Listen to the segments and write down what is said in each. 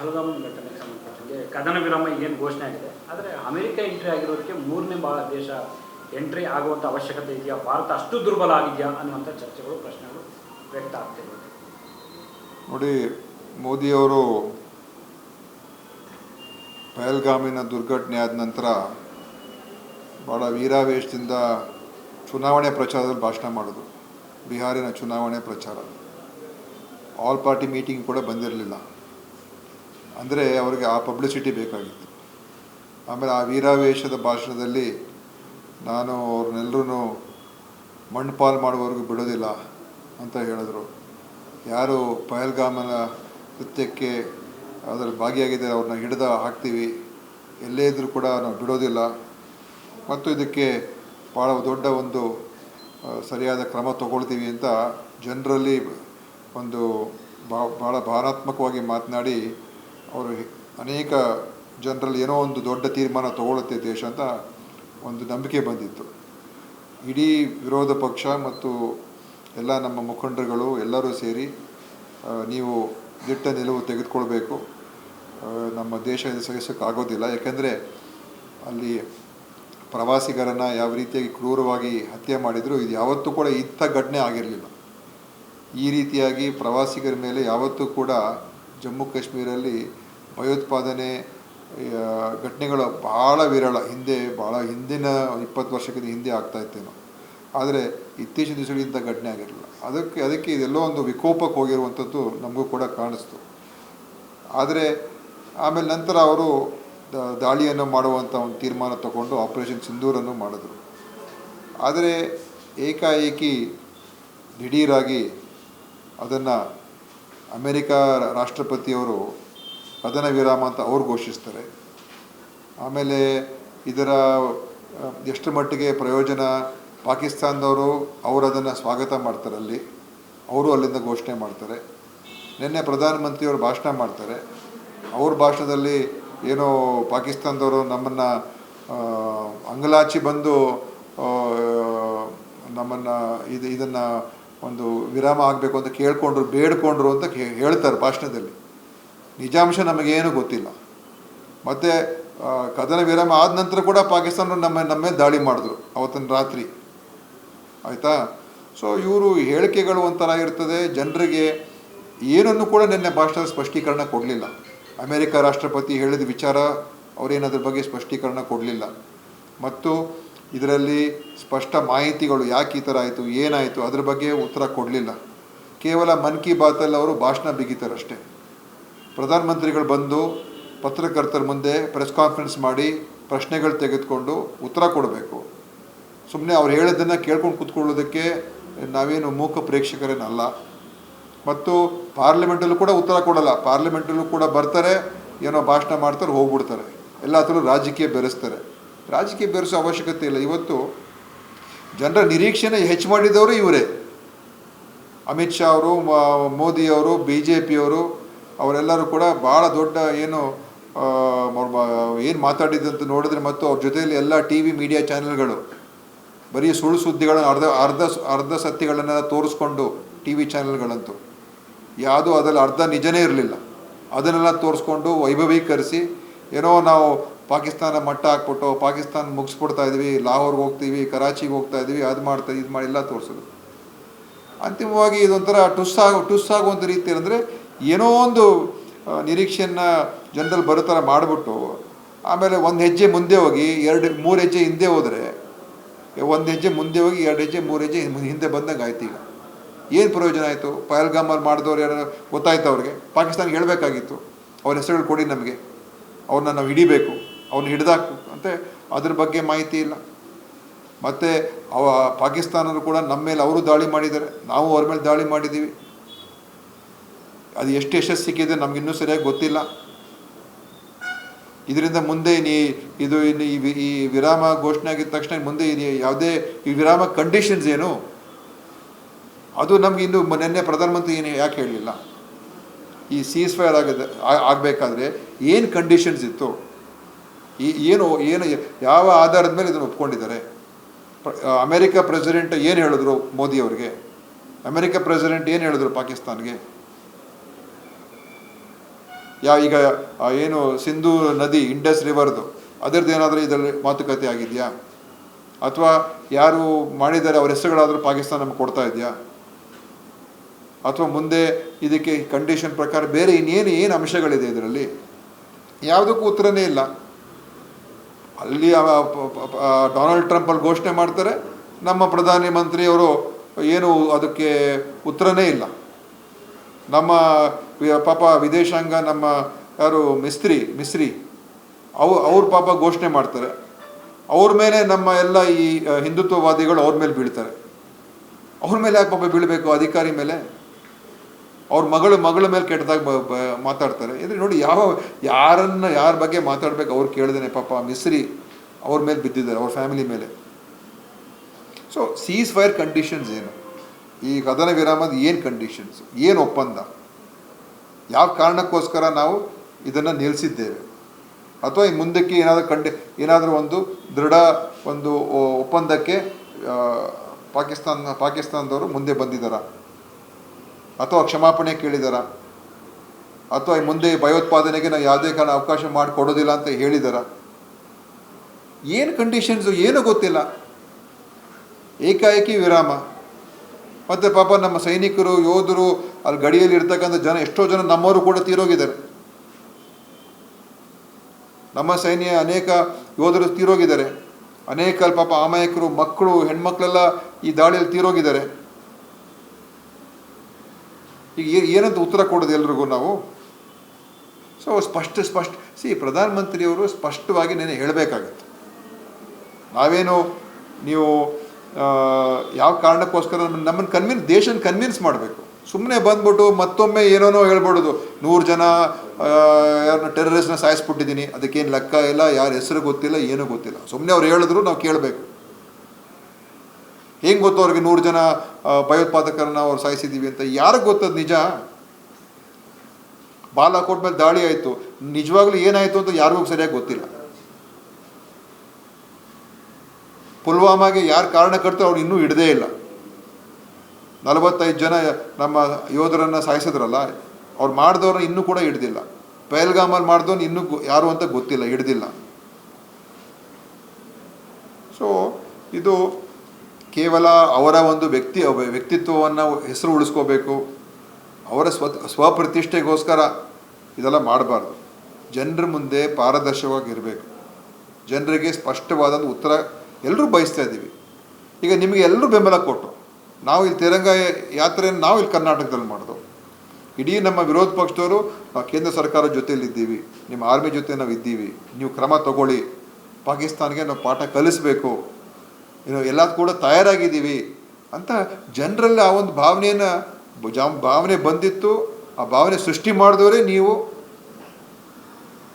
ಪಹಲ್ಗಾಮ್ ಘಟನೆಗೆ ಸಂಬಂಧಪಟ್ಟಂಗೆ ಕದನ ವಿರಾಮ ಏನು ಘೋಷಣೆ ಆಗಿದೆ. ಆದರೆ ಅಮೆರಿಕ ಎಂಟ್ರಿ ಆಗಿರೋದಕ್ಕೆ ಮೂರನೇ ಭಾಳ ದೇಶ ಎಂಟ್ರಿ ಆಗುವಂಥ ಅವಶ್ಯಕತೆ ಇದೆಯಾ? ಭಾರತ ಅಷ್ಟು ದುರ್ಬಲ ಆಗಿದೆಯಾ? ಅನ್ನುವಂಥ ಚರ್ಚೆಗಳು, ಪ್ರಶ್ನೆಗಳು ವ್ಯಕ್ತ ಆಗ್ತಿವೆ ನೋಡಿ, ಮೋದಿಯವರು ಪಹಲ್ಗಾಮಿನ ದುರ್ಘಟನೆ ಆದ ನಂತರ ಭಾಳ ವೀರಾವೇಶದಿಂದ ಚುನಾವಣೆ ಪ್ರಚಾರದಲ್ಲಿ ಭಾಷಣ ಮಾಡೋದು ಬಿಹಾರಿನ ಚುನಾವಣೆ ಪ್ರಚಾರ. ಆಲ್ ಪಾರ್ಟಿ ಮೀಟಿಂಗ್ ಕೂಡ ಬಂದಿರಲಿಲ್ಲ. ಅಂದರೆ ಅವರಿಗೆ ಆ ಪಬ್ಲಿಸಿಟಿ ಬೇಕಾಗಿತ್ತು. ಆಮೇಲೆ ಆ ವೀರಾವೇಶದ ಭಾಷಣದಲ್ಲಿ ನಾನು ಅವ್ರನ್ನೆಲ್ಲರೂ ಮಣ್ಣು ಮಾಡುವವರೆಗೂ ಬಿಡೋದಿಲ್ಲ ಅಂತ ಹೇಳಿದ್ರು. ಯಾರು ಪಹಲ್ಗಾಮನ ಕೃತ್ಯಕ್ಕೆ ಅದರಲ್ಲಿ ಭಾಗಿಯಾಗಿದ್ದಾರೆ ಅವ್ರನ್ನ ಹಿಡಿದ ಹಾಕ್ತೀವಿ, ಎಲ್ಲೇ ಇದ್ದರೂ ಕೂಡ ನಾವು ಬಿಡೋದಿಲ್ಲ. ಮತ್ತು ಇದಕ್ಕೆ ಭಾಳ ದೊಡ್ಡ ಒಂದು ಸರಿಯಾದ ಕ್ರಮ ತಗೊಳ್ತೀವಿ ಅಂತ ಜನರಲ್ಲಿ ಒಂದು ಭಾಳ ಭಾವನಾತ್ಮಕವಾಗಿ ಮಾತನಾಡಿ ಅವರು ಅನೇಕ ಜನರಲ್ಲಿ ಏನೋ ಒಂದು ದೊಡ್ಡ ತೀರ್ಮಾನ ತಗೊಳ್ಳುತ್ತೆ ದೇಶ ಅಂತ ಒಂದು ನಂಬಿಕೆ ಬಂದಿತ್ತು. ಇಡೀ ವಿರೋಧ ಪಕ್ಷ ಮತ್ತು ಎಲ್ಲ ನಮ್ಮ ಮುಖಂಡರುಗಳು ಎಲ್ಲರೂ ಸೇರಿ ನೀವು ದಿಟ್ಟ ನಿಲುವು ತೆಗೆದುಕೊಳ್ಬೇಕು. ನಮ್ಮ ದೇಶ ಇದು ಸಹಿಸೋಕ್ಕಾಗೋದಿಲ್ಲ ಯಾಕೆಂದರೆ ಅಲ್ಲಿ ಪ್ರವಾಸಿಗರನ್ನು ಯಾವ ರೀತಿಯಾಗಿ ಕ್ರೂರವಾಗಿ ಹತ್ಯೆ ಮಾಡಿದರೂ, ಇದು ಯಾವತ್ತೂ ಕೂಡ ಇಂಥ ಘಟನೆ ಆಗಿರಲಿಲ್ಲ. ಈ ರೀತಿಯಾಗಿ ಪ್ರವಾಸಿಗರ ಮೇಲೆ ಯಾವತ್ತೂ ಕೂಡ ಜಮ್ಮು ಕಾಶ್ಮೀರಲ್ಲಿ ಭಯೋತ್ಪಾದನೆ ಘಟನೆಗಳು ಭಾಳ ವಿರಳ. ಹಿಂದೆ ಭಾಳ ಹಿಂದಿನ ಇಪ್ಪತ್ತು ವರ್ಷಕ್ಕಿಂತ ಹಿಂದೆ ಆಗ್ತಾಯಿತ್ತೇನೋ ಆದರೆ ಇತ್ತೀಚಿನ ದಿವಸಗಳು ಇಂಥ ಘಟನೆ ಆಗಿರಲಿಲ್ಲ. ಅದಕ್ಕೆ ಅದಕ್ಕೆ ಇದೆಲ್ಲೋ ಒಂದು ವಿಕೋಪಕ್ಕೆ ಹೋಗಿರುವಂಥದ್ದು ನಮಗೂ ಕೂಡ ಕಾಣಿಸ್ತು. ಆದರೆ ಆಮೇಲೆ ನಂತರ ಅವರು ದಾಳಿಯನ್ನು ಮಾಡುವಂಥ ಒಂದು ತೀರ್ಮಾನ ತಗೊಂಡು ಆಪರೇಷನ್ ಸಿಂಧೂರನ್ನು ಮಾಡಿದ್ರು. ಆದರೆ ಏಕಾಏಕಿ ದಿಢೀರಾಗಿ ಅದನ್ನು ಅಮೆರಿಕ ರಾಷ್ಟ್ರಪತಿಯವರು ಕದನ ವಿರಾಮ ಅಂತ ಅವ್ರು ಘೋಷಿಸ್ತಾರೆ. ಆಮೇಲೆ ಇದರ ಎಷ್ಟು ಮಟ್ಟಿಗೆ ಪ್ರಯೋಜನ ಪಾಕಿಸ್ತಾನದವರು ಅವರು ಅದನ್ನು ಸ್ವಾಗತ ಮಾಡ್ತಾರೆ ಅಲ್ಲಿ. ಅವರು ಅಲ್ಲಿಂದ ಘೋಷಣೆ ಮಾಡ್ತಾರೆ. ನಿನ್ನೆ ಪ್ರಧಾನಮಂತ್ರಿಯವರು ಭಾಷಣ ಮಾಡ್ತಾರೆ. ಅವ್ರ ಭಾಷಣದಲ್ಲಿ ಏನೋ ಪಾಕಿಸ್ತಾನದವರು ನಮ್ಮನ್ನು ಅಂಗಲಾಚಿ ಬಂದು ನಮ್ಮನ್ನು ಇದು, ಇದನ್ನು ಒಂದು ವಿರಾಮ ಆಗಬೇಕು ಅಂತ ಕೇಳಿಕೊಂಡ್ರು, ಬೇಡ್ಕೊಂಡ್ರು ಅಂತ ಹೇಳ್ತಾರೆ ಭಾಷಣದಲ್ಲಿ. ನಿಜಾಂಶ ನಮಗೇನು ಗೊತ್ತಿಲ್ಲ. ಮತ್ತು ಕದನ ವಿರಾಮ ಆದ ನಂತರ ಕೂಡ ಪಾಕಿಸ್ತಾನ ನಮ್ಮ ನಮ್ಮ ದಾಳಿ ಮಾಡಿದ್ರು ಅವತ್ತಿನ ರಾತ್ರಿ. ಆಯಿತಾ? ಸೊ ಇವರು ಹೇಳಿಕೆಗಳು ಒಂಥರ ಇರ್ತದೆ. ಜನರಿಗೆ ಏನನ್ನು ಕೂಡ ನಿನ್ನೆ ಭಾಷಣದ ಸ್ಪಷ್ಟೀಕರಣ ಕೊಡಲಿಲ್ಲ. ಅಮೇರಿಕ ರಾಷ್ಟ್ರಪತಿ ಹೇಳಿದ ವಿಚಾರ ಅವರೇನದ್ರ ಬಗ್ಗೆ ಸ್ಪಷ್ಟೀಕರಣ ಕೊಡಲಿಲ್ಲ. ಮತ್ತು ಇದರಲ್ಲಿ ಸ್ಪಷ್ಟ ಮಾಹಿತಿಗಳು ಯಾಕೆ ಈ ಥರ ಆಯಿತು, ಏನಾಯಿತು, ಅದ್ರ ಬಗ್ಗೆ ಉತ್ತರ ಕೊಡಲಿಲ್ಲ. ಕೇವಲ ಮನ್ ಕಿ ಬಾತಲ್ಲಿ ಅವರು ಭಾಷಣ ಬಿಗಿತಾರಷ್ಟೇ. ಪ್ರಧಾನಮಂತ್ರಿಗಳು ಬಂದು ಪತ್ರಕರ್ತರ ಮುಂದೆ ಪ್ರೆಸ್ ಕಾನ್ಫರೆನ್ಸ್ ಮಾಡಿ ಪ್ರಶ್ನೆಗಳು ತೆಗೆದುಕೊಂಡು ಉತ್ತರ ಕೊಡಬೇಕು. ಸುಮ್ಮನೆ ಅವ್ರು ಹೇಳಿದ್ದನ್ನು ಕೇಳ್ಕೊಂಡು ಕೂತ್ಕೊಳ್ಳೋದಕ್ಕೆ ನಾವೇನು ಮೂಕ ಪ್ರೇಕ್ಷಕರೇನಲ್ಲ. ಮತ್ತು ಪಾರ್ಲಿಮೆಂಟಲ್ಲೂ ಕೂಡ ಉತ್ತರ ಕೊಡಲ್ಲ. ಪಾರ್ಲಿಮೆಂಟಲ್ಲೂ ಕೂಡ ಬರ್ತಾರೆ, ಏನೋ ಭಾಷಣ ಮಾಡ್ತಾರೆ, ಹೋಗ್ಬಿಡ್ತಾರೆ. ಎಲ್ಲ ರಾಜಕೀಯ ಬೆರೆಸ್ತಾರೆ. ರಾಜಕೀಯ ಬೆರೆಸೋ ಅವಶ್ಯಕತೆ ಇಲ್ಲ. ಇವತ್ತು ಜನರ ನಿರೀಕ್ಷೆನ ಹೆಚ್ಚು ಮಾಡಿದವರು ಇವರೇ. ಅಮಿತ್ ಶಾ ಅವರು ಮೋದಿ ಅವರು ಬಿ ಜೆ ಪಿಯವರು ಅವರೆಲ್ಲರೂ ಕೂಡ ಭಾಳ ದೊಡ್ಡ ಏನು ಏನು ಮಾತಾಡಿದಂತ ನೋಡಿದ್ರೆ ಮತ್ತು ಅವ್ರ ಜೊತೆಯಲ್ಲಿ ಎಲ್ಲ ಟಿ ವಿ ಮೀಡಿಯಾ ಚಾನೆಲ್ಗಳು ಬರೀ ಸುಳ್ಳು ಸುದ್ದಿಗಳನ್ನು ಅರ್ಧ ಅರ್ಧ ಅರ್ಧ ಸತ್ಯಗಳನ್ನೆಲ್ಲ ತೋರಿಸ್ಕೊಂಡು ಟಿ ವಿ ಚಾನೆಲ್ಗಳಂತೂ. ಯಾವುದೂ ಅದರಲ್ಲಿ ಅರ್ಧ ನಿಜನೇ ಇರಲಿಲ್ಲ. ಅದನ್ನೆಲ್ಲ ತೋರಿಸ್ಕೊಂಡು ವೈಭವೀಕರಿಸಿ ಏನೋ ನಾವು ಪಾಕಿಸ್ತಾನ ಮಟ್ಟ ಹಾಕ್ಬಿಟ್ಟು ಪಾಕಿಸ್ತಾನ ಮುಗಿಸ್ಬಿಡ್ತಾ ಇದ್ವಿ, ಲಾಹೋರ್ಗೆ ಹೋಗ್ತೀವಿ, ಕರಾಚಿಗೆ ಹೋಗ್ತಾ ಇದ್ವಿ, ಅದು ಮಾಡ್ತಾ ಇದು ಮಾಡಿ ಎಲ್ಲ ತೋರಿಸೋದು. ಅಂತಿಮವಾಗಿ ಇದೊಂಥರ ಟುಸ್ ಆಗೋ, ಟುಸ್ ಆಗುವಂಥ ರೀತಿ ಅಂದರೆ ಏನೋ ಒಂದು ನಿರೀಕ್ಷೆಯನ್ನು ಜನರಲ್ಲಿ ಬರೋ ಥರ ಮಾಡಿಬಿಟ್ಟು, ಆಮೇಲೆ ಒಂದು ಹೆಜ್ಜೆ ಮುಂದೆ ಹೋಗಿ, ಎರಡು, ಮೂರು ಹೆಜ್ಜೆ ಹಿಂದೆ ಹೋದರೆ, ಒಂದು ಹೆಜ್ಜೆ ಮುಂದೆ ಹೋಗಿ, ಎರಡು ಹೆಜ್ಜೆ, ಮೂರು ಹೆಜ್ಜೆ ಹಿಂದೆ ಬಂದಂಗೆ ಆಯ್ತು ಈಗ. ಏನು ಪ್ರಯೋಜನ ಆಯಿತು? ಪಹಲ್ಗಾಮಲ್ಲಿ ಮಾಡಿದವ್ರು ಯಾರು, ಗೊತ್ತಾಯ್ತು ಅವ್ರಿಗೆ. ಪಾಕಿಸ್ತಾನಿಗೆ ಹೇಳಬೇಕಾಗಿತ್ತು. ಅವ್ರ ಹೆಸರುಗಳು ಕೊಡಿ ನಮಗೆ. ಅವ್ರನ್ನ ನಾವು ಹಿಡಿಬೇಕು. ಅವ್ರನ್ನ ಹಿಡಿದಾಕಬೇಕು ಅಂತ, ಅದ್ರ ಬಗ್ಗೆ ಮಾಹಿತಿ ಇಲ್ಲ. ಮತ್ತು ಅವ ಪಾಕಿಸ್ತಾನರು ಕೂಡ ನಮ್ಮ ಮೇಲೆ ಅವರು ದಾಳಿ ಮಾಡಿದ್ದಾರೆ. ನಾವು ಅವ್ರ ಮೇಲೆ ದಾಳಿ ಮಾಡಿದ್ದೀವಿ. ಅದು ಎಷ್ಟು ಯಶಸ್ಸು ಸಿಕ್ಕಿದೆ ನಮಗಿನ್ನೂ ಸರಿಯಾಗಿ ಗೊತ್ತಿಲ್ಲ. ಇದರಿಂದ ಮುಂದೆ ನೀ ಇದು ಈ ವಿರಾಮ ಘೋಷಣೆ ಆಗಿದ ತಕ್ಷಣ ಮುಂದೆ ಯಾವುದೇ ಈ ವಿರಾಮ ಕಂಡೀಷನ್ಸ್ ಏನು? ಅದು ನಮ್ಗೆ ಇನ್ನು ನಿನ್ನೆ ಪ್ರಧಾನಮಂತ್ರಿ ಏನು ಯಾಕೆ ಹೇಳಲಿಲ್ಲ? ಈ ಸೀಸ್ ಫೈರ್ ಆಗದ ಆಗಬೇಕಾದ್ರೆ ಏನು ಕಂಡೀಷನ್ಸ್ ಇತ್ತು? ಈ ಏನು ಏನು ಯಾವ ಆಧಾರದ ಮೇಲೆ ಇದನ್ನು ಒಪ್ಕೊಂಡಿದ್ದಾರೆ? ಅಮೇರಿಕ ಪ್ರೆಸಿಡೆಂಟ್ ಏನು ಹೇಳಿದ್ರು ಮೋದಿ ಅವರಿಗೆ? ಅಮೆರಿಕ ಪ್ರೆಸಿಡೆಂಟ್ ಏನು ಹೇಳಿದ್ರು ಪಾಕಿಸ್ತಾನ್ಗೆ? ಯಾ, ಈಗ ಏನು ಸಿಂಧು ನದಿ, ಇಂಡಸ್ ರಿವರ್ದು, ಅದರದ್ದು ಏನಾದರೂ ಇದರಲ್ಲಿ ಮಾತುಕತೆ ಆಗಿದೆಯಾ? ಅಥವಾ ಯಾರು ಮಾಡಿದ್ದಾರೆ, ಅವ್ರ ಹೆಸರುಗಳಾದರೂ ಪಾಕಿಸ್ತಾನ ನಮ್ಗೆ ಕೊಡ್ತಾ ಇದೆಯಾ? ಅಥವಾ ಮುಂದೆ ಇದಕ್ಕೆ ಕಂಡೀಷನ್ ಪ್ರಕಾರ ಬೇರೆ ಇನ್ನೇನು, ಏನು ಅಂಶಗಳಿದೆ ಇದರಲ್ಲಿ? ಯಾವುದಕ್ಕೂ ಉತ್ತರನೇ ಇಲ್ಲ. ಅಲ್ಲಿ ಡೊನಾಲ್ಡ್ ಟ್ರಂಪ್ ಅಲ್ಲಿ ಘೋಷಣೆ ಮಾಡ್ತಾರೆ. ನಮ್ಮ ಪ್ರಧಾನಿ ಮಂತ್ರಿಯವರು ಏನು ಅದಕ್ಕೆ ಉತ್ತರನೇ ಇಲ್ಲ. ನಮ್ಮ ಪಾಪ ವಿದೇಶಾಂಗ ನಮ್ಮ ಯಾರು ಮಿಸ್ತ್ರಿ ಮಿಸ್ತ್ರಿ, ಅವು, ಅವ್ರ ಪಾಪ ಘೋಷಣೆ ಮಾಡ್ತಾರೆ. ಅವ್ರ ಮೇಲೆ ನಮ್ಮ ಎಲ್ಲ ಈ ಹಿಂದುತ್ವವಾದಿಗಳು ಅವ್ರ ಮೇಲೆ ಬೀಳ್ತಾರೆ. ಅವ್ರ ಮೇಲೆ ಯಾಕೆ ಪಾಪ ಬೀಳಬೇಕು ಅಧಿಕಾರಿ ಮೇಲೆ? ಅವ್ರ ಮಗಳು ಮಗಳ ಮೇಲೆ ಕೆಟ್ಟದಾಗ ಮಾತಾಡ್ತಾರೆ. ಅಂದರೆ ನೋಡಿ ಯಾವ ಯಾರನ್ನ ಯಾರ ಬಗ್ಗೆ ಮಾತಾಡ್ಬೇಕು ಅವ್ರು ಕೇಳ್ದೇನೆ ಪಾಪ ಮಿಸ್ರಿ ಅವ್ರ ಮೇಲೆ ಬಿದ್ದಿದ್ದಾರೆ, ಅವ್ರ ಫ್ಯಾಮಿಲಿ ಮೇಲೆ. ಸೊ ಸೀಸ್ ಫೈರ್ ಕಂಡೀಷನ್ಸ್ ಏನು? ಈ ಕದನ ವಿರಾಮದ ಏನು ಕಂಡೀಷನ್ಸ್ ಏನು ಒಪ್ಪಂದ? ಯಾವ ಕಾರಣಕ್ಕೋಸ್ಕರ ನಾವು ಇದನ್ನು ನಿಲ್ಲಿಸಿದ್ದೇವೆ ಅಥವಾ ಈ ಮುಂದಕ್ಕೆ ಏನಾದರೂ ಕಂಡಿ, ಏನಾದರೂ ಒಂದು ದೃಢ ಒಂದು ಒಪ್ಪಂದಕ್ಕೆ ಪಾಕಿಸ್ತಾನ, ಪಾಕಿಸ್ತಾನದವರು ಮುಂದೆ ಬಂದಿದ್ದಾರಾ? ಅಥವಾ ಕ್ಷಮಾಪಣೆ ಕೇಳಿದಾರ? ಅಥವಾ ಈ ಮುಂದೆ ಭಯೋತ್ಪಾದನೆಗೆ ನಾವು ಯಾವುದೇ ಕಾರಣ ಅವಕಾಶ ಮಾಡಿಕೊಡೋದಿಲ್ಲ ಅಂತ ಹೇಳಿದಾರ? ಏನು ಕಂಡೀಷನ್ಸು ಏನು ಗೊತ್ತಿಲ್ಲ. ಏಕಾಏಕಿ ವಿರಾಮ. ಮತ್ತು ಪಾಪ ನಮ್ಮ ಸೈನಿಕರು, ಯೋಧರು, ಅಲ್ಲಿ ಗಡಿಯಲ್ಲಿ ಇರ್ತಕ್ಕಂಥ ಜನ, ಎಷ್ಟೋ ಜನ ನಮ್ಮವರು ಕೂಡ ತೀರೋಗಿದ್ದಾರೆ. ನಮ್ಮ ಸೈನ್ಯ ಅನೇಕ ಯೋಧರು ತೀರೋಗಿದ್ದಾರೆ. ಅನೇಕ ಪಾಪ ಅಮಾಯಕರು ಮಕ್ಕಳು, ಹೆಣ್ಮಕ್ಳೆಲ್ಲ ಈ ದಾಳಿಯಲ್ಲಿ ತೀರೋಗಿದ್ದಾರೆ. ಈಗ ಏನಂತ ಉತ್ತರ ಕೊಡೋದು ಎಲ್ರಿಗೂ ನಾವು? ಸೊ ಸ್ಪಷ್ಟ ಸ್ಪಷ್ಟ. ಸಿ ಪ್ರಧಾನಮಂತ್ರಿಯವರು ಸ್ಪಷ್ಟವಾಗಿ ನೆನೆ ಹೇಳಬೇಕಾಗತ್ತೆ. ನಾವೇನು ನೀವು ಯಾವ ಕಾರಣಕ್ಕೋಸ್ಕರ ನಮ್ಮನ್ನು ನಮ್ಮನ್ನು ಕನ್ವಿನ್ಸ್ ದೇಶನ ಕನ್ವಿನ್ಸ್ ಮಾಡಬೇಕು. ಸುಮ್ಮನೆ ಬಂದ್ಬಿಟ್ಟು ಮತ್ತೊಮ್ಮೆ ಏನೋನೋ ಹೇಳ್ಬಿಡೋದು. ನೂರು ಜನ ಯಾರನ್ನ ಟೆರರಿಸ್ಟ್ನ ಸಾಯಿಸ್ಬಿಟ್ಟಿದ್ದೀನಿ. ಅದಕ್ಕೇನು ಲೆಕ್ಕ ಇಲ್ಲ, ಯಾರ ಹೆಸರು ಗೊತ್ತಿಲ್ಲ, ಏನೂ ಗೊತ್ತಿಲ್ಲ. ಸುಮ್ಮನೆ ಅವ್ರು ಹೇಳಿದ್ರು, ನಾವು ಕೇಳಬೇಕು. ಹೆಂಗೆ ಗೊತ್ತು ಅವ್ರಿಗೆ ನೂರು ಜನ ಭಯೋತ್ಪಾದಕರನ್ನ ಅವ್ರು ಸಾಯಿಸಿದ್ದೀವಿ ಅಂತ? ಯಾರಿಗೆ ಗೊತ್ತದ ನಿಜ? ಬಾಲಾಕೋಟ್ ಮೇಲೆ ದಾಳಿ ಆಯಿತು. ನಿಜವಾಗ್ಲೂ ಏನಾಯಿತು ಅಂತ ಯಾರಿಗೂ ಸರಿಯಾಗಿ ಗೊತ್ತಿಲ್ಲ. ಪುಲ್ವಾಮಾಗೆ ಯಾರು ಕಾರಣ ಕಾರಣಕರ್ತರು ಅವ್ರು ಇನ್ನೂ ಹಿಡದೇ ಇಲ್ಲ. ನಲವತ್ತೈದು ಜನ ನಮ್ಮ ಯೋಧರನ್ನ ಸಾಯಿಸಿದ್ರಲ್ಲ, ಅವ್ರು ಮಾಡಿದವ್ರನ್ನ ಇನ್ನೂ ಕೂಡ ಹಿಡ್ದಿಲ್ಲ. ಪಹಲ್ಗಾಮಲ್ಲಿ ಮಾಡಿದವ್ರು ಇನ್ನೂ ಯಾರು ಅಂತ ಗೊತ್ತಿಲ್ಲ, ಹಿಡ್ದಿಲ್ಲ. ಸೊ ಇದು ಕೇವಲ ಅವರ ಒಂದು ವ್ಯಕ್ತಿ ವ್ಯಕ್ತಿತ್ವವನ್ನು ಹೆಸರು ಉಳಿಸ್ಕೋಬೇಕು. ಅವರ ಸ್ವ, ಸ್ವಪ್ರತಿಷ್ಠೆಗೋಸ್ಕರ ಇದೆಲ್ಲ ಮಾಡಬಾರ್ದು. ಜನರ ಮುಂದೆ ಪಾರದರ್ಶಕವಾಗಿರಬೇಕು. ಜನರಿಗೆ ಸ್ಪಷ್ಟವಾದ ಉತ್ತರ ಎಲ್ಲರೂ ಬಯಸ್ತಾ ಇದ್ದೀವಿ. ಈಗ ನಿಮಗೆ ಎಲ್ಲರೂ ಬೆಂಬಲ ಕೊಟ್ಟು, ನಾವು ಇಲ್ಲಿ ತಿರಂಗ ಯಾತ್ರೆಯನ್ನು ನಾವು ಇಲ್ಲಿ ಕರ್ನಾಟಕದಲ್ಲಿ ಮಾಡೋದು. ಇಡೀ ನಮ್ಮ ವಿರೋಧ ಪಕ್ಷದವರು, ನಾವು ಕೇಂದ್ರ ಸರ್ಕಾರದ ಜೊತೆಯಲ್ಲಿದ್ದೀವಿ. ನಿಮ್ಮ ಆರ್ಮಿ ಜೊತೆ ನಾವು ಇದ್ದೀವಿ ನೀವು ಕ್ರಮ ತಗೊಳ್ಳಿ. ಪಾಕಿಸ್ತಾನಿಗೆ ನಾವು ಪಾಠ ಕಲಿಸ್ಬೇಕು. ಏನು ಎಲ್ಲ ಕೂಡ ತಯಾರಾಗಿದ್ದೀವಿ ಅಂತ ಜನರಲ್ಲಿ ಆ ಒಂದು ಭಾವನೆಯನ್ನು ಜಾ- ಭಾವನೆ ಬಂದಿತ್ತು ಆ ಭಾವನೆ ಸೃಷ್ಟಿ ಮಾಡಿದವರೇ ನೀವು.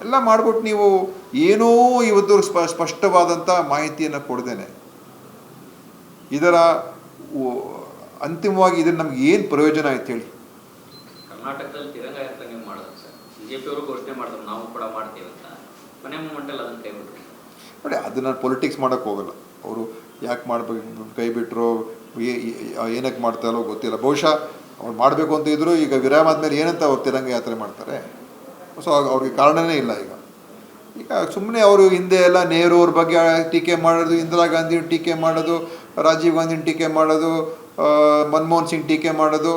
ಎಲ್ಲ ಮಾಡ್ಬಿಟ್ಟು ನೀವು ಏನೋ ಇವತ್ತು ಸ್ಪ ಸ್ಪಷ್ಟವಾದಂಥ ಮಾಹಿತಿಯನ್ನು ಕೊಡ್ದೇನೆ. ಇದರ ಅಂತಿಮವಾಗಿ ಇದನ್ನು ನಮ್ಗೆ ಏನು ಪ್ರಯೋಜನ ಆಯ್ತು ಹೇಳಿ. ಕರ್ನಾಟಕದಲ್ಲಿ ತಿರಂಗ ಯಾತ್ರೆ ನೀವು ಮಾಡೋದು ಸರ್. ಬಿಜೆಪಿ ಅವರು ಘೋಷಣೆ ಮಾಡಿದ್ರು ನಾವು ಕೂಡ ಮಾಡ್ತೀವಿ ಅಂತ. ಕೊನೆ ಮೂಮೆಂಟಲ್ಲಿ ಅದನ್ನ ಕೈ ಬಿಟ್ರು. ನೋಡಿ ಅದನ್ನು ಪೊಲಿಟಿಕ್ಸ್ ಮಾಡೋಕ್ಕೆ ಹೋಗಲ್ಲ. ಅವರು ಯಾಕೆ ಮಾಡಬೇಕು? ಕೈ ಬಿಟ್ಟರು ಏನಕ್ಕೆ ಮಾಡ್ತಾರೋ ಗೊತ್ತಿಲ್ಲ. ಬಹುಶಃ ಅವ್ರು ಮಾಡಬೇಕು ಅಂತ ಇದ್ರು, ಈಗ ವಿರಾಮ ಆದಮೇಲೆ ಏನಂತ ಅವ್ರು ತಿರಂಗ ಯಾತ್ರೆ ಮಾಡ್ತಾರೆ? ಸೊ ಅವ್ರಿಗೆ ಕಾರಣನೇ ಇಲ್ಲ ಈಗ. ಈಗ ಸುಮ್ಮನೆ ಅವರು ಹಿಂದೆ ಎಲ್ಲ ನೆಹರು ಅವ್ರ ಬಗ್ಗೆ ಟೀಕೆ ಮಾಡೋದು, ಇಂದಿರಾ ಗಾಂಧಿ ಟೀಕೆ ಮಾಡೋದು, ರಾಜೀವ್ ಗಾಂಧಿನ ಟೀಕೆ ಮಾಡೋದು ಮನಮೋಹನ್ ಸಿಂಗ್ ಟೀಕೆ ಮಾಡೋದು.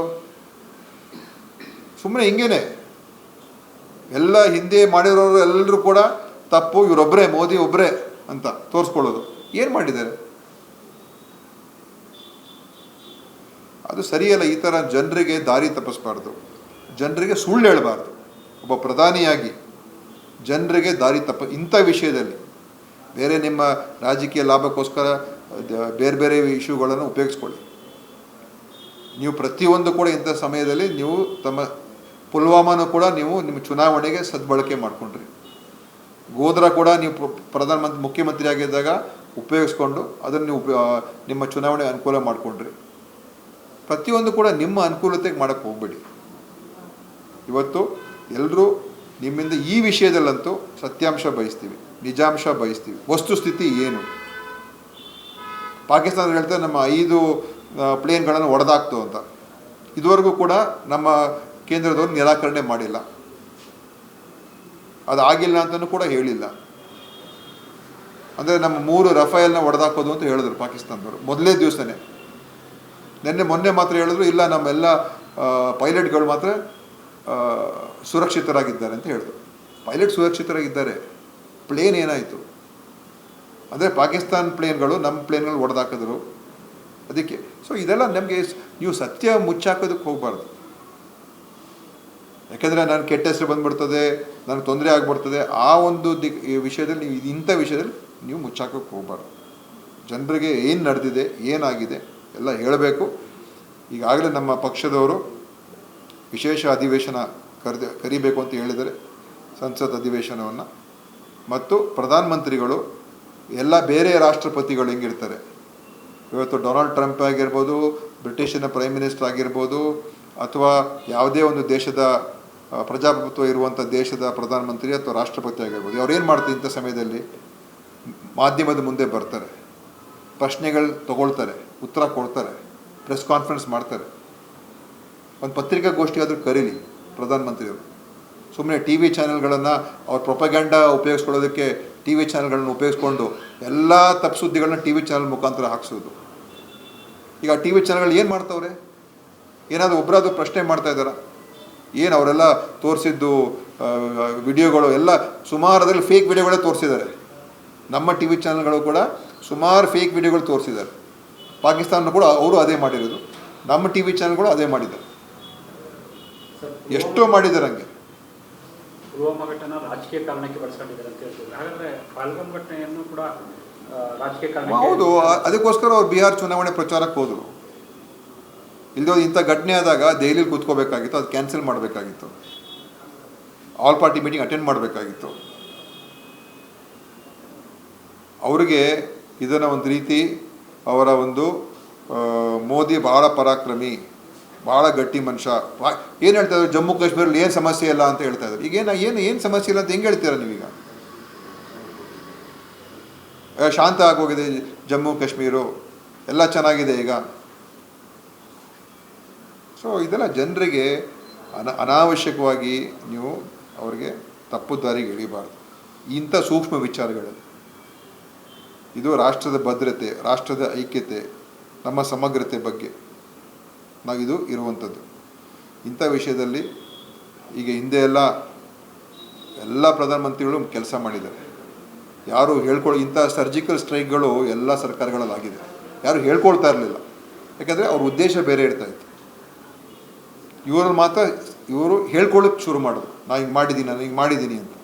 ಸುಮ್ಮನೆ ಹಿಂಗೇನೆ. ಎಲ್ಲ ಹಿಂದೆ ಮಾಡಿರೋರು ಎಲ್ಲರೂ ಕೂಡ ತಪ್ಪು ಇವರೊಬ್ಬರೇ ಮೋದಿ ಒಬ್ಬರೇ ಅಂತ ತೋರಿಸ್ಕೊಳ್ಳೋದು. ಏನು ಮಾಡಿದ್ದಾರೆ? ಅದು ಸರಿಯಲ್ಲ, ಈ ಥರ ಜನರಿಗೆ ದಾರಿ ತಪ್ಪಿಸ್ಬಾರ್ದು. ಜನರಿಗೆ ಸುಳ್ಳು ಹೇಳಬಾರ್ದು. ಒಬ್ಬ ಪ್ರಧಾನಿಯಾಗಿ ಜನರಿಗೆ ದಾರಿ ತಪ್ಪ, ಇಂಥ ವಿಷಯದಲ್ಲಿ ಬೇರೆ ನಿಮ್ಮ ರಾಜಕೀಯ ಲಾಭಕ್ಕೋಸ್ಕರ ಬೇರೆ ಬೇರೆ ಇಶ್ಯೂಗಳನ್ನು ಉಪಯೋಗಿಸ್ಕೊಳ್ಳಿ. ನೀವು ಪ್ರತಿಯೊಂದು ಕೂಡ ಇಂಥ ಸಮಯದಲ್ಲಿ ನೀವು ತಮ್ಮ ಪುಲ್ವಾಮಾನು ಕೂಡ ನೀವು ನಿಮ್ಮ ಚುನಾವಣೆಗೆ ಸದ್ಬಳಕೆ ಮಾಡಿಕೊಂಡ್ರಿ. ಗೋದ್ರ ಕೂಡ ನೀವು ಪ್ರ- ಪ್ರಧಾನಮಂತ್ರಿ ಮುಖ್ಯಮಂತ್ರಿ ಆಗಿದ್ದಾಗ ಉಪಯೋಗಿಸ್ಕೊಂಡು ಅದನ್ನು ನೀವು ನಿಮ್ಮ ಚುನಾವಣೆ ಅನುಕೂಲ ಮಾಡಿಕೊಂಡ್ರಿ. ಪ್ರತಿಯೊಂದು ಕೂಡ ನಿಮ್ಮ ಅನುಕೂಲತೆಗೆ ಮಾಡೋಕ್ಕೆ ಹೋಗ್ಬೇಡಿ. ಇವತ್ತು ಎಲ್ಲರೂ ನಿಮ್ಮಿಂದ ಈ ವಿಷಯದಲ್ಲಂತೂ ಸತ್ಯಾಂಶ ಬಯಸ್ತೀವಿ, ನಿಜಾಂಶ ಬಯಸ್ತೀವಿ. ವಸ್ತುಸ್ಥಿತಿ ಏನು? ಪಾಕಿಸ್ತಾನ ಹೇಳ್ತಾರೆ, ನಮ್ಮ ಐದು ಪ್ಲೇನ್ಗಳನ್ನು ಒಡೆದಾಕ್ತು ಅಂತ. ಇದುವರೆಗೂ ಕೂಡ ನಮ್ಮ ಕೇಂದ್ರದವರು ನಿರಾಕರಣೆ ಮಾಡಿಲ್ಲ. ಅದು ಆಗಿಲ್ಲ ಅಂತಲೂ ಕೂಡ ಹೇಳಿಲ್ಲ. ಅಂದರೆ ನಮ್ಮ ಮೂರು ರಫೇಲ್ನ ಒಡೆದಾಕೋದು ಅಂತ ಹೇಳಿದ್ರು ಪಾಕಿಸ್ತಾನದವರು ಮೊದಲೇ ದಿವಸನೇ. ನಿನ್ನೆ ಮೊನ್ನೆ ಮಾತ್ರ ಹೇಳಿದ್ರು, ಇಲ್ಲ, ನಮ್ಮೆಲ್ಲ ಪೈಲಟ್ಗಳು ಮಾತ್ರ ಸುರಕ್ಷಿತರಾಗಿದ್ದಾರೆ ಅಂತ ಹೇಳಿದ್ರು. ಪೈಲಟ್ ಸುರಕ್ಷಿತರಾಗಿದ್ದಾರೆ. ಪ್ಲೇನ್ ಏನಾಯಿತು? ಅಂದರೆ ಪಾಕಿಸ್ತಾನ್ ಪ್ಲೇನ್ಗಳು ನಮ್ಮ ಪ್ಲೇನ್ಗಳು ಹೊಡೆದಾಕಿದ್ರು ಅದಕ್ಕೆ ಸೊ ಇದೆಲ್ಲ ನಮಗೆ ನೀವು ಸತ್ಯ ಮುಚ್ಚಾಕೋದಕ್ಕೆ ಹೋಗಬಾರ್ದು. ಯಾಕೆಂದರೆ ನಾನು ಕೆಟ್ಟ ಹೆಸರು ಬಂದ್ಬಿಡ್ತದೆ, ನನಗೆ ತೊಂದರೆ ಆಗಿಬಿಡ್ತದೆ, ಆ ಒಂದು ದಿಕ್ ವಿಷಯದಲ್ಲಿ ನೀವು, ಇಂಥ ವಿಷಯದಲ್ಲಿ ನೀವು ಮುಚ್ಚಾಕೋಕ್ಕೆ ಹೋಗಬಾರ್ದು. ಜನರಿಗೆ ಏನು ನಡೆದಿದೆ, ಏನಾಗಿದೆ ಎಲ್ಲ ಹೇಳಬೇಕು. ಈಗಾಗಲೇ ನಮ್ಮ ಪಕ್ಷದವರು ವಿಶೇಷ ಅಧಿವೇಶನ ಕರೆದ, ಕರಿಬೇಕು ಅಂತ ಹೇಳಿದರೆ ಸಂಸತ್ ಅಧಿವೇಶನವನ್ನು. ಮತ್ತು ಪ್ರಧಾನಮಂತ್ರಿಗಳು, ಎಲ್ಲ ಬೇರೆ ರಾಷ್ಟ್ರಪತಿಗಳು ಹೆಂಗಿರ್ತಾರೆ? ಇವತ್ತು ಡೊನಾಲ್ಡ್ ಟ್ರಂಪ್ ಆಗಿರ್ಬೋದು, ಬ್ರಿಟಿಷಿನ ಪ್ರೈಮ್ ಮಿನಿಸ್ಟರ್ ಆಗಿರ್ಬೋದು, ಅಥವಾ ಯಾವುದೇ ಒಂದು ದೇಶದ ಪ್ರಜಾಪ್ರಭುತ್ವ ಇರುವಂಥ ದೇಶದ ಪ್ರಧಾನಮಂತ್ರಿ ಅಥವಾ ರಾಷ್ಟ್ರಪತಿ ಆಗಿರ್ಬೋದು. ಅವ್ರೇನು ಮಾಡ್ತಾರೆ ಇಂಥ ಸಮಯದಲ್ಲಿ? ಮಾಧ್ಯಮದ ಮುಂದೆ ಬರ್ತಾರೆ. ಪ್ರಶ್ನೆಗಳು ತಗೊಳ್ತಾರೆ. ಉತ್ತರ ಕೊಡ್ತಾರೆ ಪ್ರೆಸ್ ಕಾನ್ಫರೆನ್ಸ್ ಮಾಡ್ತಾರೆ. ಒಂದು ಪತ್ರಿಕಾಗೋಷ್ಠಿ ಆದರೂ ಕರೀಲಿ ಪ್ರಧಾನಮಂತ್ರಿಯವರು. ಸುಮ್ಮನೆ ಟಿ ವಿ ಚಾನೆಲ್ಗಳನ್ನು ಅವ್ರ ಪ್ರೊಪಗ್ಯಾಂಡ ಉಪಯೋಗಿಸ್ಕೊಳ್ಳೋದಕ್ಕೆ ಟಿ ವಿ ಚಾನೆಲ್ಗಳನ್ನು ಉಪಯೋಗಿಸ್ಕೊಂಡು ಎಲ್ಲ ತಪ್ಪು ಸುದ್ದಿಗಳನ್ನ ಟಿ ವಿ ಚಾನೆಲ್ ಮುಖಾಂತರ ಹಾಕ್ಸೋದು. ಈಗ ಟಿ ವಿ ಚಾನೆಲ್ಗಳು ಏನು ಮಾಡ್ತಾವ್ರೆ? ಏನಾದರೂ ಒಬ್ಬರಾದ್ರೂ ಪ್ರಶ್ನೆ ಮಾಡ್ತಾ ಇದ್ದಾರಾ? ಏನು ಅವರೆಲ್ಲ ತೋರಿಸಿದ್ದು ವಿಡಿಯೋಗಳು ಎಲ್ಲ ಸುಮಾರು ಅದರಲ್ಲಿ ಫೇಕ್ ವಿಡಿಯೋಗಳೇ ತೋರಿಸಿದ್ದಾರೆ. ನಮ್ಮ ಟಿ ವಿ ಚಾನೆಲ್ಗಳು ಕೂಡ ಸುಮಾರು ಫೇಕ್ ವಿಡಿಯೋಗಳು ತೋರಿಸಿದ್ದಾರೆ. ಪಾಕಿಸ್ತಾನ ಕೂಡ ಅವರು ಅದೇ ಮಾಡಿರೋದು. ನಮ್ಮ ಟಿ ವಿ ಕೂಡ ಅದೇ ಮಾಡಿದ್ದಾರೆ. ಎಷ್ಟೋ ಮಾಡಿದ್ದಾರೆ ಹಂಗೆ. ಪುಲ್ವಾಮಾ ಘಟನೆ ರಾಜಕೀಯ ಕಾರಣಕ್ಕೆ ಬಳಸ್ಕೊಂಡಿದ್ದಾರೆ ಅಂತ ಹೇಳ್ತಿದ್ರು ಹಾಗಾದ್ರೆ ಪಾಲ್ಗಾಮ್ ಘಟನೆಯನ್ನು ಕೂಡ ರಾಜಕೀಯ ಕಾರಣಕ್ಕೆ ಹೌದು ಅದಕ್ಕೋಸ್ಕರ ಅವ್ರು ಬಿಹಾರ್ ಚುನಾವಣೆ ಪ್ರಚಾರಕ್ಕೆ ಹೋದರು. ಇಲ್ಲದ ಇಂಥ ಘಟನೆ ಆದಾಗ ದೆಹಲಿಲಿ ಕೂತ್ಕೋಬೇಕಾಗಿತ್ತು ಅದು ಕ್ಯಾನ್ಸಲ್ ಮಾಡಬೇಕಾಗಿತ್ತು. ಆಲ್ ಪಾರ್ಟಿ ಮೀಟಿಂಗ್ ಅಟೆಂಡ್ ಮಾಡಬೇಕಾಗಿತ್ತು. ಅವರಿಗೆ ಇದನ್ನು ಒಂದು ರೀತಿ ಅವರ ಒಂದು ಮೋದಿ ಬಹಳ ಪರಾಕ್ರಮಿ ಭಾಳ ಗಟ್ಟಿ ಮನುಷ್ಯ. ಏನು ಹೇಳ್ತಾ ಇದ್ದಾರೆ ಜಮ್ಮು ಕಾಶ್ಮೀರಲ್ಲಿ ಏನು ಸಮಸ್ಯೆ ಇಲ್ಲ ಅಂತ ಹೇಳ್ತಾ ಇದ್ದಾರೆ ಈಗ ಏನು ಏನು ಏನು ಸಮಸ್ಯೆ ಇಲ್ಲ ಅಂತ ಹೆಂಗೆ ಹೇಳ್ತೀರಾ ನೀವೀಗ? ಶಾಂತ ಆಗೋಗಿದೆ ಜಮ್ಮು ಕಾಶ್ಮೀರು. ಎಲ್ಲ ಚೆನ್ನಾಗಿದೆ ಈಗ. ಸೊ ಇದೆಲ್ಲ ಜನರಿಗೆ ಅನ, ಅನಾವಶ್ಯಕವಾಗಿ ನೀವು ಅವರಿಗೆ ತಪ್ಪು ದಾರಿಗೆ ಇಳಿಬಾರ್ದು ಇಂಥ ಸೂಕ್ಷ್ಮ ವಿಚಾರಗಳಲ್ಲಿ. ಇದು ರಾಷ್ಟ್ರದ ಭದ್ರತೆ, ರಾಷ್ಟ್ರದ ಐಕ್ಯತೆ, ನಮ್ಮ ಸಮಗ್ರತೆ ಬಗ್ಗೆ. ನಾವಿದು ಇರುವಂಥದ್ದು ಇಂಥ ವಿಷಯದಲ್ಲಿ ಈಗ ಹಿಂದೆ ಎಲ್ಲ ಎಲ್ಲ ಪ್ರಧಾನಮಂತ್ರಿಗಳು ಕೆಲಸ ಮಾಡಿದ್ದಾರೆ. ಯಾರು ಹೇಳ್ಕೊಳ್ಳಿ ಇಂಥ ಸರ್ಜಿಕಲ್ ಸ್ಟ್ರೈಕ್ಗಳು ಎಲ್ಲ ಸರ್ಕಾರಗಳಲ್ಲಾಗಿದೆ. ಯಾರು ಹೇಳ್ಕೊಳ್ತಾ ಇರಲಿಲ್ಲ. ಯಾಕೆಂದರೆ ಅವ್ರ ಉದ್ದೇಶ ಬೇರೆ ಇರ್ತಾ ಇತ್ತು. ಇವರು ಮಾತ್ರ ಇವರು ಹೇಳ್ಕೊಳ್ಳೋಕೆ ಶುರು ಮಾಡಿದ್ರು. ನಾನು ಹಿಂಗೆ ಮಾಡಿದ್ದೀನಿ ನಾನು ಹಿಂಗೆ ಮಾಡಿದ್ದೀನಿ ಅಂತ.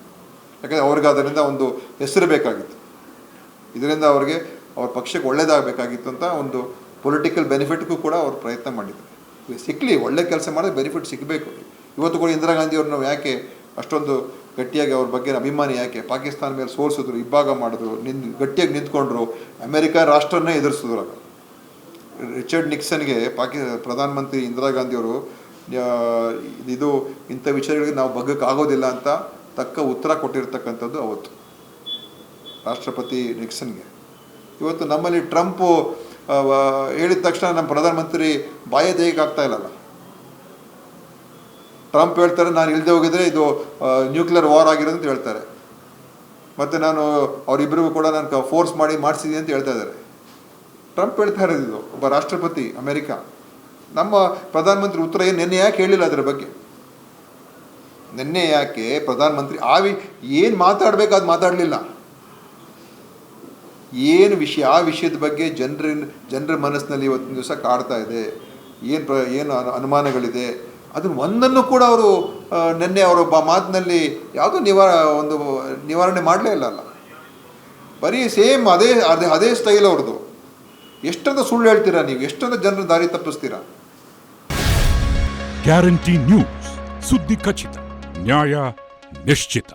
ಯಾಕಂದರೆ ಅವ್ರಿಗೆ ಅದರಿಂದ ಒಂದು ಹೆಸರು ಬೇಕಾಗಿತ್ತು. ಇದರಿಂದ ಅವ್ರಿಗೆ ಅವ್ರ ಪಕ್ಷಕ್ಕೆ ಒಳ್ಳೇದಾಗಬೇಕಾಗಿತ್ತು ಅಂತ ಒಂದು ಪೊಲಿಟಿಕಲ್ ಬೆನಿಫಿಟ್ಗೂ ಕೂಡ ಅವ್ರು ಪ್ರಯತ್ನ ಮಾಡಿದ್ದಾರೆ ಸಿಕ್ಕಲಿ ಒಳ್ಳೆ ಕೆಲಸ ಮಾಡಿದ್ರೆ ಬೆನಿಫಿಟ್ ಸಿಗಬೇಕು. ಇವತ್ತು ಕೂಡ ಇಂದಿರಾ ಗಾಂಧಿಯವ್ರನ್ನ ಯಾಕೆ ಅಷ್ಟೊಂದು ಗಟ್ಟಿಯಾಗಿ ಅವ್ರ ಬಗ್ಗೆ ಅಭಿಮಾನಿ ಯಾಕೆ? ಪಾಕಿಸ್ತಾನ ಮೇಲೆ ಸೋಲಿಸಿದ್ರು ಇಬ್ಬಾಗ ಮಾಡಿದ್ರು ನಿನ್ ಗಟ್ಟಿಯಾಗಿ ನಿಂತ್ಕೊಂಡ್ರು, ಅಮೆರಿಕ ರಾಷ್ಟ್ರನ್ನೇ ಎದುರಿಸಿದ್ರು ಆಗ. ರಿಚರ್ಡ್ ನಿಕ್ಸನ್ಗೆ ಪಾಕಿ, ಪ್ರಧಾನಮಂತ್ರಿ ಇಂದಿರಾ ಗಾಂಧಿಯವರು ಇದು ಇಂಥ ವಿಷಯಗಳಿಗೆ ನಾವು ಬಗ್ಗಕ್ಕೆ ಆಗೋದಿಲ್ಲ ಅಂತ ತಕ್ಕ ಉತ್ತರ ಕೊಟ್ಟಿರ್ತಕ್ಕಂಥದ್ದು ಅವತ್ತು. ರಾಷ್ಟ್ರಪತಿ ನಿಕ್ಸನ್ಗೆ. ಇವತ್ತು ನಮ್ಮಲ್ಲಿ ಟ್ರಂಪು ಹೇಳಿದ ತಕ್ಷಣ ನಮ್ಮ ಪ್ರಧಾನಮಂತ್ರಿ ಬಾಯ ಆಗ್ತಾ ಇಲ್ಲಲ್ಲ. ಟ್ರಂಪ್ ಹೇಳ್ತಾರೆ, ನಾನು ಇಲ್ಲದೆ ಹೋಗಿದ್ರೆ ಇದು ನ್ಯೂಕ್ಲಿಯರ್ ವಾರ್ ಆಗಿರೋದು ಅಂತ ಹೇಳ್ತಾರೆ. ಮತ್ತು ನಾನು, ಅವರಿಬ್ಬರಿಗೂ ಕೂಡ ನಾನು ಫೋರ್ಸ್ ಮಾಡಿ ಮಾಡಿಸಿದ್ದೀನಿ ಅಂತ ಹೇಳ್ತಾ ಇದ್ದಾರೆ. ಟ್ರಂಪ್ ಹೇಳ್ತಾ ಇರೋದು ಇದು, ಒಬ್ಬ ರಾಷ್ಟ್ರಪತಿ, ಅಮೇರಿಕಾ. ನಮ್ಮ ಪ್ರಧಾನಮಂತ್ರಿ ಉತ್ತರ ಏನು, ನಿನ್ನೆ ಯಾಕೆ ಹೇಳಿಲ್ಲ ಅದರ ಬಗ್ಗೆ? ನಿನ್ನೆ ಯಾಕೆ ಪ್ರಧಾನಮಂತ್ರಿ ಆವಿ, ಏನು ಮಾತಾಡಬೇಕಾದ ಮಾತಾಡಲಿಲ್ಲ? ಏನು ವಿಷಯ, ಆ ವಿಷಯದ ಬಗ್ಗೆ ಜನರ ಜನರ ಮನಸ್ಸಿನಲ್ಲಿ ಇವತ್ತಿನ ದಿವಸ ಕಾಡ್ತಾ ಇದೆ. ಏನು ಏನು ಅನು, ಅನುಮಾನಗಳಿದೆ? ಅದನ್ನು ಒಂದನ್ನು ಕೂಡ ಅವರು ನೆನ್ನೆ ನಿನ್ನೆ ಅವರ ಒಬ್ಬ ಮಾತಿನಲ್ಲಿ ಯಾವುದೋ ನಿವಾರ ಒಂದು ನಿವಾರಣೆ ಮಾಡಲೇ ಇಲ್ಲ ಅಲ್ಲ. ಬರೀ ಸೇಮ್ ಅದೇ ಅದೇ ಅದೇ ಸ್ಟೈಲ್ ಅವ್ರದ್ದು. ಎಷ್ಟೊಂದು ಸುಳ್ಳು ಹೇಳ್ತೀರಾ ನೀವು? ಎಷ್ಟೊಂದು ಜನರ ದಾರಿ ತಪ್ಪಿಸ್ತೀರಾ? Guarantee news. ಸುದ್ದಿ ಖಚಿತ. ನ್ಯಾಯ ನಿಶ್ಚಿತ.